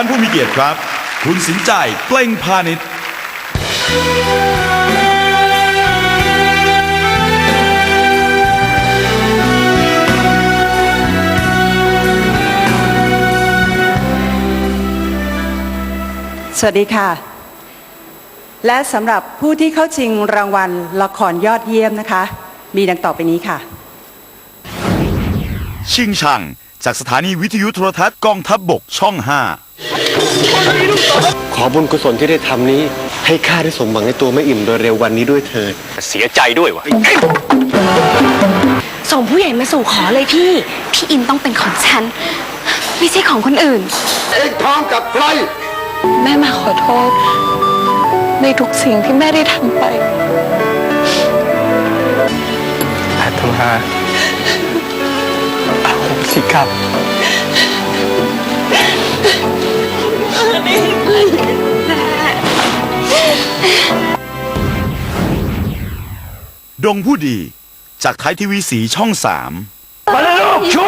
ท่านผู้มีเกียรติครับ คุณสินใจเกล้งพาณิชย์สวัสดีค่ะ และสำหรับผู้ที่เข้าชิงรางวัลละครยอดเยี่ยมนะคะ มีดังต่อไปนี้ค่ะ ชิงชัง จากสถานีวิทยุโทรทัศน์กองทัพบบกช่อง 5 ขอบุญกุศลที่ได้ทำนี้ ให้ข้าได้สมหวังในตัวแม่อิ่มโดยเร็ววันนี้ด้วยเถิดเสียใจด้วยวะส่งผู้ใหญ่มาสู่ขอเลยพี่ พี่อินต้องเป็นของฉัน ไม่ใช่ของคนอื่น เอกพร้อมกับใคร แม่มาขอโทษ ในทุกสิ่งที่แม่ได้ทำไปอาตมาอาโหสิกรร ดงผู้ดี จากไทยทีวีสีช่อง3มาเลยลูกชู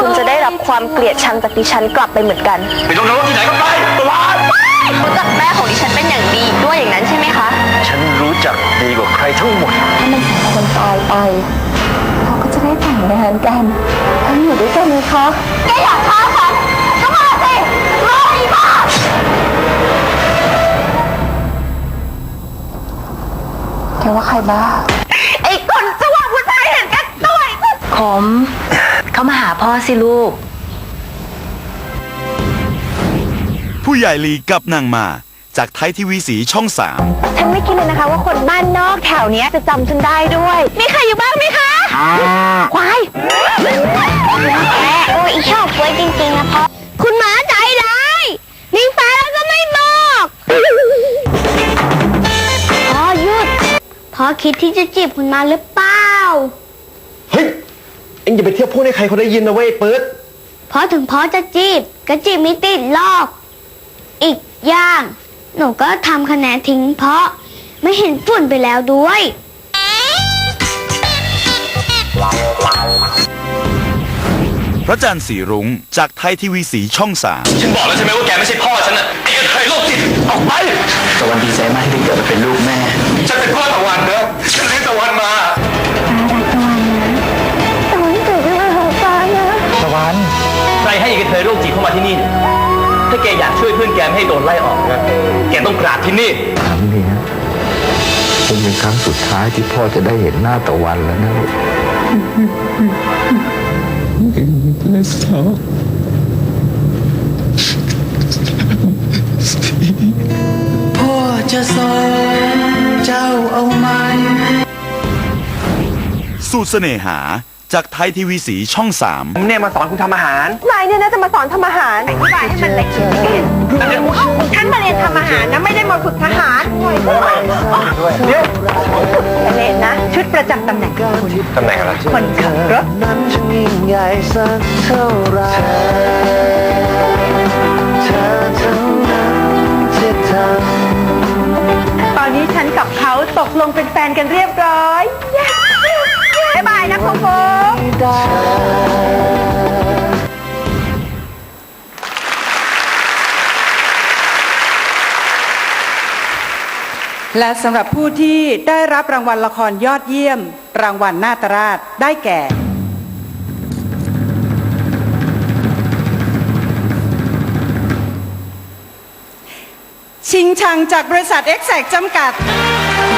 คุณจะได้รับความเกลียดชังจากดิฉันกลับไปเหมือนกันไปตรงนั้นที่ไหนก็ไปตวานรู้จักแม่ของดิฉันเป็นอย่างดีด้วยอย่างนั้นใช่ไหมคะ ฉันรู้จักดีกว่าใครทั้งหมด ถ้ามันสองคนตายไปเราก็จะได้แต่งงานกันทั้งอยู่ด้วยกันไหมคะแกอยากฆ่าฉันก็มาสิมาอีบ้าแกว่าใครบ้า ไอ้คนสว่างผู้ชายเห็นกันด้วย ขม เขามาหาพ่อสิลูก ผู้ใหญ่ลีกับนางมา จากไทยทีวีสีช่อง3ฉันไม่คิดเลยนะคะว่าคนบ้านนอกแถวเนี้ยจะจำฉันได้ด้วย มีใครอยู่บ้างไหมคะ ควายแม่โอ้ยชอบไว้จริงๆนะพ่อ คุณหมาใจร้ายมีแฟนแล้วก็ไม่บอกพ่อหยุดพ่อคิดที่จะจีบคุณมาหรือเปล่า เฮ้ย เอ็งอย่าไปเที่ยวพูดให้ใครเขาได้ยินนะเว้ยเปิดเพราะถึงพ่อจะจีบก็จีบไม่ติดหรอก อีกอย่าง หนูก็ทำคะแนนทิ้งเพราะไม่เห็นฝุ่นไปแล้วด้วย พระจันทร์สีรุ้งจากไทยทีวีสีช่อง3ฉันบอกแล้วใช่ไหมว่าแกไม่ใช่พ่อฉันน่ะไอ้กระเทยโรคจิตออกไปตะวันดีใจมากที่ได้เกิดมาเป็นลูกแม่ ฉันเป็นพ่อตะวันนะฉันเลี้ยงตะวัน มาที่นี่เนี่ยถ้าแกอยากช่วยเพื่อนแกไม่ให้โดนไล่ออกนะแกต้องกราบที่นี่ ครั้งนี้คงเป็นครั้งสุดท้ายที่พ่อจะได้เห็นหน้าตะวันแล้วนะลูกพ่อจะสอนเจ้าเอาไหม สูตรเสน่หา จากไทยทีวีสีช่อง3ผมเนี่ยมาสอนคุณทำอาหารนายเนี่ยนะจะมาสอนทำอาหารอธิบายให้มันละเอียดฉันมาเรียนทำอาหารนะไม่ได้มาฝึกทหารเล่นนะ ชุดประจำตำแหน่งคุณตำแหน่งอะไรคนขับรถ นั้นจะยิ่งใหญ่สักเท่าไหรเธอทั้งนั้นที่ทำ ตอนนี้ฉันกับเขาตกลงเป็นแฟนกันเรียบร้อย และสำหรับผู้ที่ได้รับรางวัลละครยอดเยี่ยม รางวัลนาตราชได้แก่ ชิงชังจากบริษัทเอ็กแซกจำกัด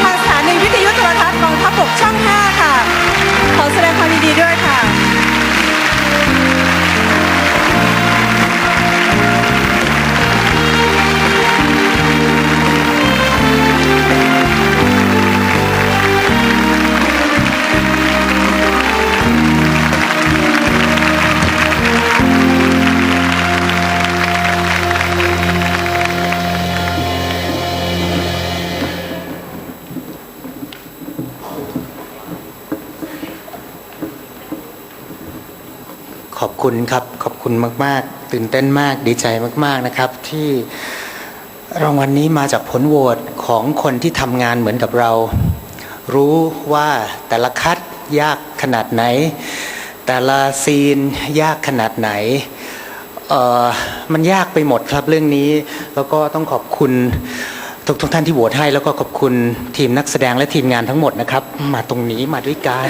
ทางสถานีวิทยุโทรทัศน์กองทัพบกช่อง 5 ค่ะ ขอแสดงความยินดีด้วยค่ะ ขอบคุณครับ ขอบคุณมาก ๆ ตื่นเต้นมาก ดีใจมาก ๆ นะครับ ที่รางวัลนนี้มาจากผลโหวตของคนที่ทำงานเหมือนกับเรา รู้ว่าแต่ละคัดยากขนาดไหน แต่ละซีนยากขนาดไหนเออมันยากไปหมดครับเรื่องนี้ แล้วก็ต้องขอบคุณทุกทุกท่านที่โหวตให้ แล้วก็ขอบคุณทีมนักแสดงและทีมงานทั้งหมดนะครับ มาตรงนี้มาด้วยกัน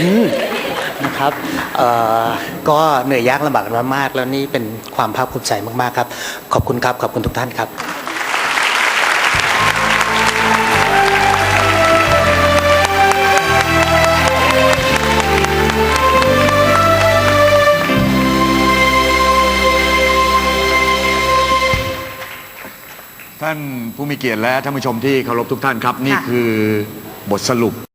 นะครับเอ่อก็เหนื่อยยากลำบากกันมามาก แล้วนี่เป็นความภาคภูมิใจมาก ๆ ครับ ขอบคุณครับ ขอบคุณทุกท่านครับท่านผู้มีเกียรติและท่านผู้ชมที่เคารพทุกท่านครับ นี่ค่ะคือบทสรุป